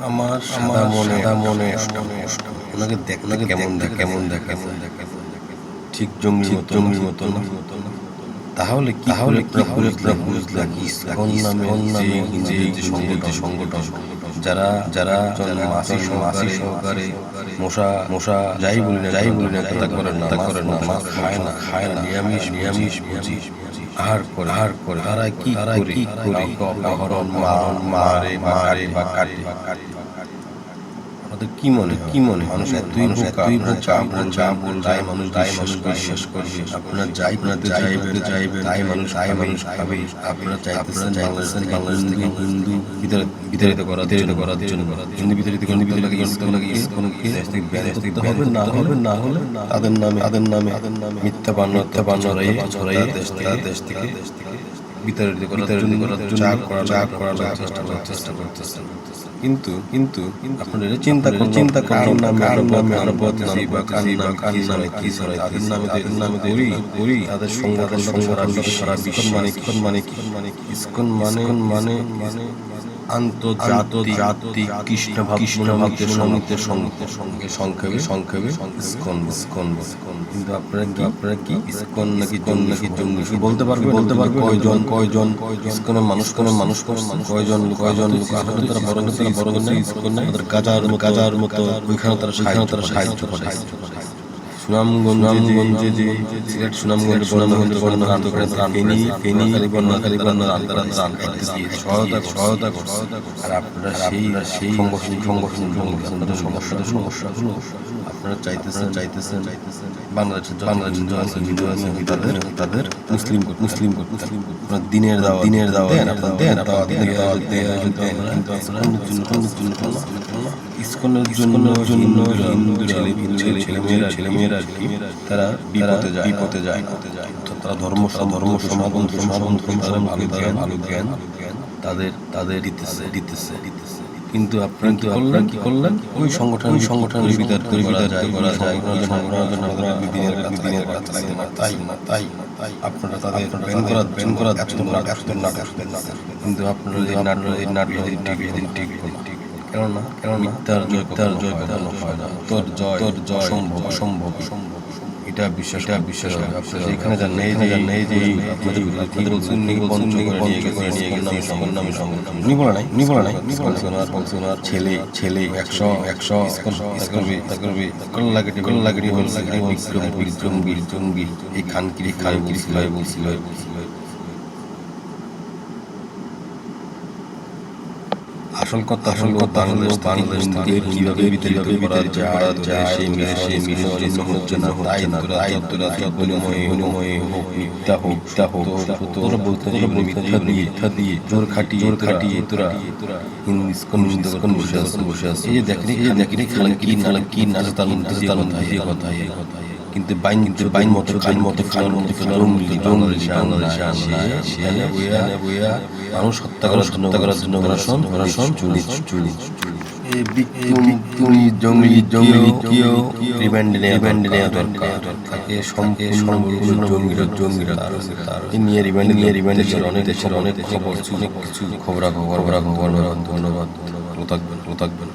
আমার সাদা মনে সাদা মনে ওনাকে দেখ ওনাকে কেমন দেখ কেমন দেখ কেমন দেখ ঠিক জঙ্গি মতো জঙ্গির মতো তাহলে কি তাহলে কি করে বুঝলা কি ইসকন নামে কোন নামে যে যে সংগঠন সংগঠন। যারা যারা মাসি মাসি সহকারে মশা মশা যাই বলি না যাই বলি না তা করে না তা করে না মাছ খায় না খায় না নিরামিষ নিরামিষ বুঝি আহার করে আহার করে তারা কি তারা কি করে? অপহরণ মারণ মারে মারে বা কাটে। আমাদের কি মনে কি মনে মানুষ এতই বোকা তুই বোকা আপনার যা বল তাই মানুষ তাই মানুষ বিশ্বাস করবে আপনার যাই আপনাদের যাইবে যাইবে তাই মানুষ তাই মানুষ খাবে আপনারা চাইতেছেন চাইতেছেন বাংলাদেশ থেকে হিন্দু বিতাড়িত বিতাড়িত করা বিতাড়িত করার জন্য হিন্দু বিতাড়িত করে বিতাড়িত লাগে ইসলাম লাগে কোনো কি দেশ থেকে ব্যান করতে হবে না হবে না হলে তাদের নামে তাদের নামে তাদের নামে মিথ্যা বান্ন মিথ্যা বান্ন ছড়াইয়ে দেশ থেকে দেশ থেকে বিতাড়িত করার জন্য যা করা যা চেষ্টা করার চেষ্টা করতেছেন কিন্তু কিন্তু আপনারা চিন্তা করুন চিন্তা করুন নামে আরও নামে আরও নামে বা কার নামে কার নামে কি সরাই তাদের নামে তাদের নামে করি। করি। তাদের সংগঠন সারা বিশ্ব সারা বিশ্ব মানে কি মানে কি মানে কি ইসকন মানে মানে মানে আন্তর্জাতিক কৃষ্ণ সঙ্গে সংক্ষেপে সংক্ষেপে ইসকন ইসকন কিন্তু আপনারা কি আপনারা কি ইসকন নাকি জন নাকি জঙ্গি বলতে পারবে বলতে পারবে কয়জন কয়জন ইসকনের মানুষ কোন মানুষ কয়জন কয়জন লোক আসলে তারা বড় তারা বড় না ইসকন না তাদের গাজার গাজার মতো ওইখানে তারা সাহায্য তারা সাহায্য করে সুনামগঞ্জ সুনামগঞ্জে যে সিলেট সুনামগঞ্জ সুনামগঞ্জ বন্যা আন্তর্জাতিক ফেনী ফেনি বন্যাকারী বন্যা আন্তর্জাতিক সহায়তা সহায়তা সহায়তা আর আপনারা সেই সেই সংগঠন সংগঠন আপনাদের সমস্যা সমস্যাগুলো আপনারা চাইতেছেন চাইতেছেন বাংলাদেশের বাংলাদেশের আছে হিন্দু আছে তাদের তাদের মুসলিম মুসলিম করতে আপনার দিনের দাওয়া দিনের দাওয়া দেন আপনার দেন দাওয়া দেন দাওয়া দেন কিন্তু আপনারা জন্য জন্য ইসকনের জন্য জন্য হিন্দু ছেলে ছেলে ছেলে মেয়েরা ছেলে মেয়েরা আর কি তারা বিপদে যায় বিপদে যায়। তারা ধর্ম ধর্ম সমাগম সমাগম ভালো জ্ঞান ভালো জ্ঞান তাদের তাদের দিতেছে দিতেছে দিতেছে কিন্তু আপনারা কি করলেন? কি করলেন? ওই সংগঠন ওই সংগঠনের বিদার করে করা যায় দিনের লাগে না তাই না তাই না তাই আপনারা তাদের ব্যান করা ব্যান করা নাটক এত নাটক কিন্তু আপনারা এই নাটক এই নাটক ঠিক ঠিক ঠিক কেননা কেননা মিথ্যার জয় মিথ্যার জয় হয় না। তোর জয় তোর জয় সম্ভব অসম্ভব সম্ভব এটা বিশ্বাস এটা বিশ্বাস আপনারা এখানে যান নেই যে নেই যে আপনাদের আপনাদের পঞ্চম করে নিয়ে গেছে নিয়ে গেছে নামে সঙ্গে নামে সঙ্গে উনি বলা নাই উনি বলা নাই কনসোনার কনসোনার ছেলে ছেলে একশো একশো কল লাগে কল লাগে হল লাগেটি বিক্রম বিক্রম বিক্রমগি এই খানকিরি খান বলছিল বলছিল বলছিল আসল কথা আসল কথা বাংলাদেশ বাংলাদেশ থেকে কীভাবে বিতাড়িত করা যায় যায় সেই মিলে সেই মিলে জন্য হচ্ছে না তাই না তাই তোরা গণময় গণময় হোক মিথ্যা হোক মিথ্যা হোক তোরা বলতে মিথ্যা দিয়ে মিথ্যা দিয়ে জোর খাটিয়ে জোর খাটিয়ে তোরা ইসকন ইসকন বসে আছে বসে আছে এই যে দেখনি এই যে দেখনি খালা কি নালা কি না তার মধ্যে তার মধ্যে কথা এই কথা কিন্তু বাইন কিন্তু বাইন মতো বাইন মতো খালের মতো মতো জঙ্গলি বাংলাদেশে আসে বইয়া বইয়া মানুষ হত্যা করার হত্যা করার জন্য ধরাশন ধরাশন চুরি চুরি জঙ্গলি জঙ্গলি কেউ রিমান্ডে নেওয়া রিমান্ডে নেওয়া দরকার তাকে সম্পূর্ণ জঙ্গিরা জঙ্গিরা তার নিয়ে রিমান্ডে নিয়ে রিমান্ডে অনেক দেশের অনেক খবর অনেক কিছু খবরা খবর খবরা খবর ধন্যবাদ ধন্যবাদ থাকবেন থাকবেন